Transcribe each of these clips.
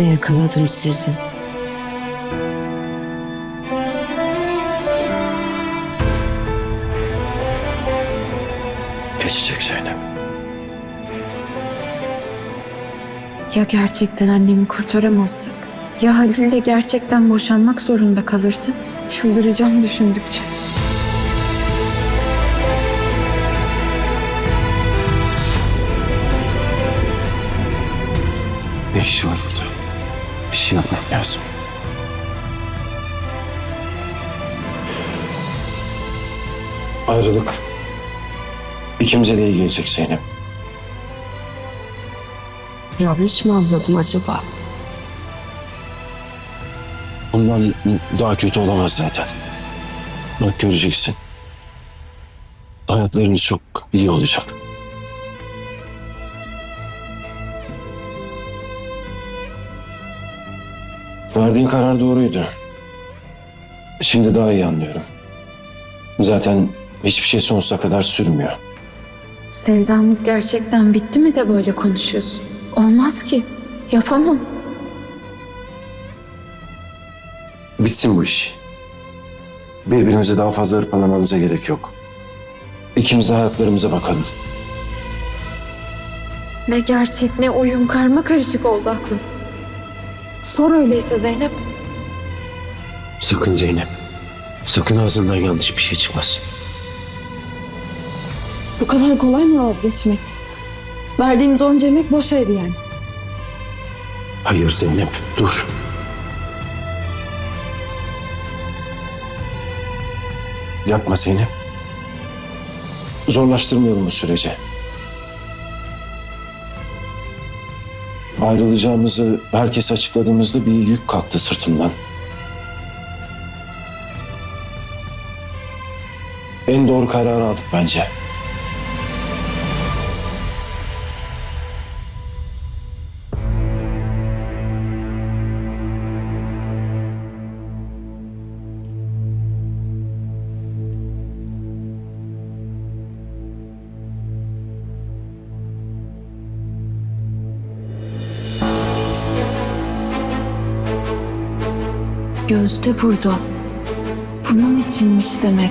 Ve yakaladım sizi. Geçecek Zeynep. Ya gerçekten annemi kurtaramazsak? Ya Halil'le gerçekten boşanmak zorunda kalırsın? Çıldıracağım düşündükçe. Ne işi var burada? Şey yapmam lazım. Ayrılık ikimize de iyi gelecek Zeynep. Yanlış mı anladım acaba? Bundan daha kötü olamaz zaten. Bak göreceksin. Hayatlarımız çok iyi olacak. Verdiğin karar doğruydu. Şimdi daha iyi anlıyorum. Zaten hiçbir şey sonsuza kadar sürmüyor. Sevdamız gerçekten bitti mi de böyle konuşuyorsun? Olmaz ki. Yapamam. Bitsin bu iş. Birbirimizi daha fazla hırpalamamıza gerek yok. İkimiz de hayatlarımıza bakalım. Ne gerçek ne oyun karma karışık oldu aklım. Sor öyleyse Zeynep. Sakın Zeynep. Sakın ağzından yanlış bir şey çıkmasın. Bu kadar kolay mı vazgeçmek? Verdiğimiz onca emek boşaydı yani. Hayır Zeynep dur. Yapma Zeynep. Zorlaştırmayalım bu süreci. Ayrılacağımızı herkes açıkladığımızda bir yük kalktı sırtımdan. En doğru kararı aldık bence. Gözde burada. Bunun içinmiş demek.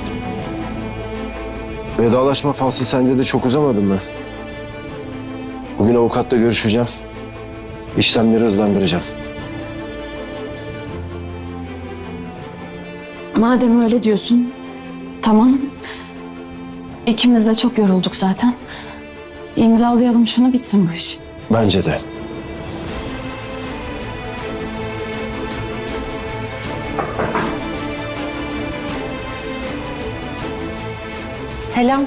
Vedalaşma faslı sende de çok uzamadı mı? Bugün avukatla görüşeceğim. İşlemleri hızlandıracağım. Madem öyle diyorsun, tamam. İkimiz de çok yorulduk zaten. İmzalayalım şunu bitsin bu iş. Bence de. Selam.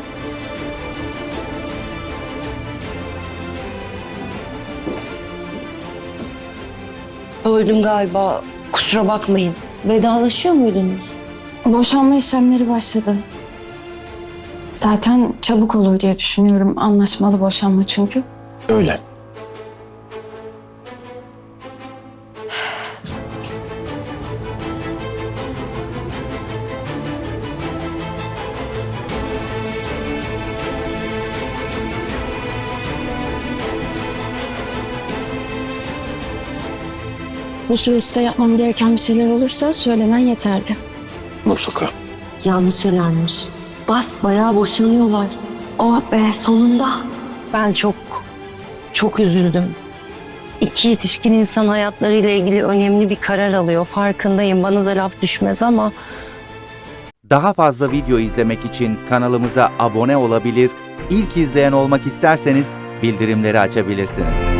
Öldüm galiba. Kusura bakmayın. Vedalaşıyor muydunuz? Boşanma işlemleri başladı. Zaten çabuk olur diye düşünüyorum. Anlaşmalı boşanma çünkü. Öyle. Bu süreçte yapmam gereken bir şeyler olursa söylemen yeterli. Mutlaka. Yanlış alarmış. Bas bayağı boşanıyorlar. Oh be sonunda. Ben çok, çok üzüldüm. İki yetişkin insan hayatlarıyla ilgili önemli bir karar alıyor. Farkındayım. Bana da laf düşmez ama Daha fazla video izlemek için kanalımıza abone olabilir, ilk izleyen olmak isterseniz bildirimleri açabilirsiniz.